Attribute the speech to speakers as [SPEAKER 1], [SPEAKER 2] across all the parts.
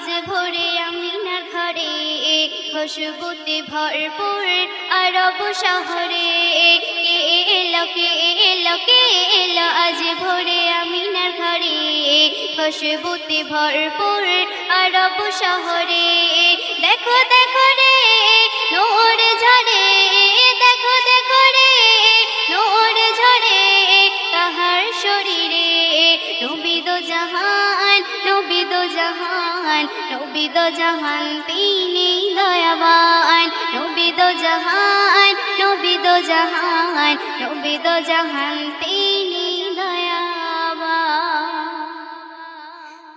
[SPEAKER 1] আজ ভোরে আমিনার ঘরে খুশবুতে ভরপুর আরব শহরে। কে এলো কে, এলো, আজ ভোরে আমিনার ঘরে খুশবুতে ভরপুর আরব শহরে। দেখো দেখো রে, নূর ঝরে, দেখো দেখো রে, নূর ঝরে, তাহার শরীরে। নবিদ জাহান নবিদ জাহান নবিদ জাহান, তিনি দয়াবান। জাহান, নবিদ জাহান নবিদ জাহান, তিনি দয়াবান।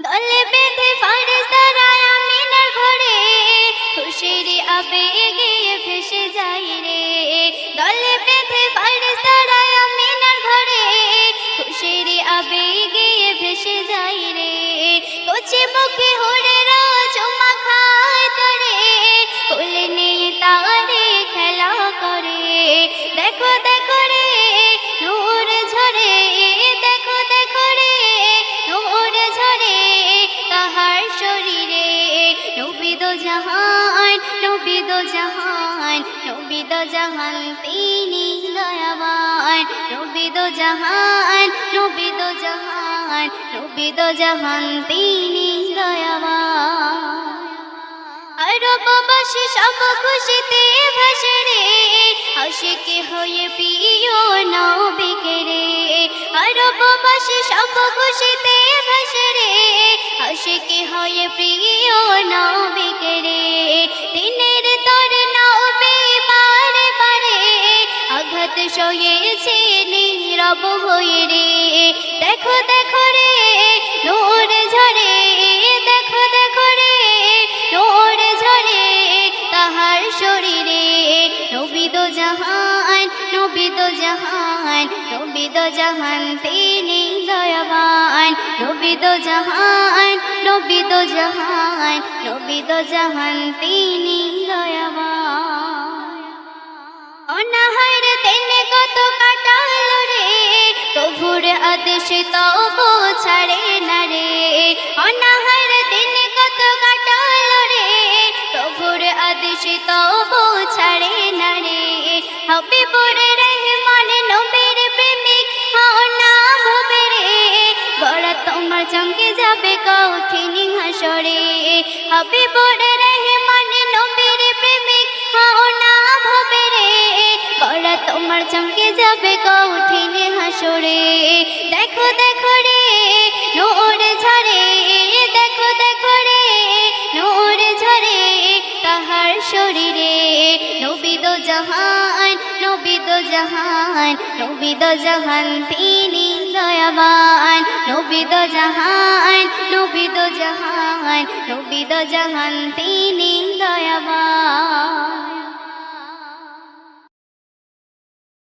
[SPEAKER 1] দলে বেঁধে আমিনার ঘরে, খুশির আবেগে কচি মুখে হরেরা চুমা খায় তরে। কোলে নিয়ে তারে খেলা করে। দেখো দেখো রে, নূর ঝরে, দেখো দেখো রে, নূর ঝরে তাহার শরীরে। নবিদ জাহান নবিদ জাহান নবিদ জাহান তিনি দয়াবান। নবিদ জাহান নবিদ জাহান। নবিদ জাহান, তিনি দয়াবান। আরববাসী সব খুশিতে ভাসে রে হয়ে প্রিয় নবিকে রে। আরববাসী সব খুশিতে ভাসে রে হয়ে প্রিয় নবিকে রে। নীরব হয়ে রে। দেখো দেখো রে, নূর ঝরে। দেখো দেখো রে, নূর ঝরে তাহার শরীরে। নবিদ জাহান নবিদ জাহান নবিদ জাহান তিনি দয়াবান। নবিদ জাহান নবিদ জাহান নবিদ জাহান তিনি দয়াবান। আদেশ তবু ছাড়ে না রে। অনাহার তেনে কত কাটাল রে। প্রভুর আদেশ তবু ছাড়ে না রে। হাবিবুর রহমান নবীর প্রেমিক হও না ভবে রে। গড়া তোমার চমকে যাবে কঠিন হাসরে। হাবিবুর রহমান তোমার চমকে যাবে কঠিন হাসরে। দেখো দেখো রে, নূর ঝরে, দেখো দেখো রে, নূর ঝরে তাহার শরীরে। নবিদ জাহান নবিদ জাহান নবিদ জাহান তিনি দয়াবান। নবিদ জাহান নবিদ জাহান নবিদ জাহান তিনি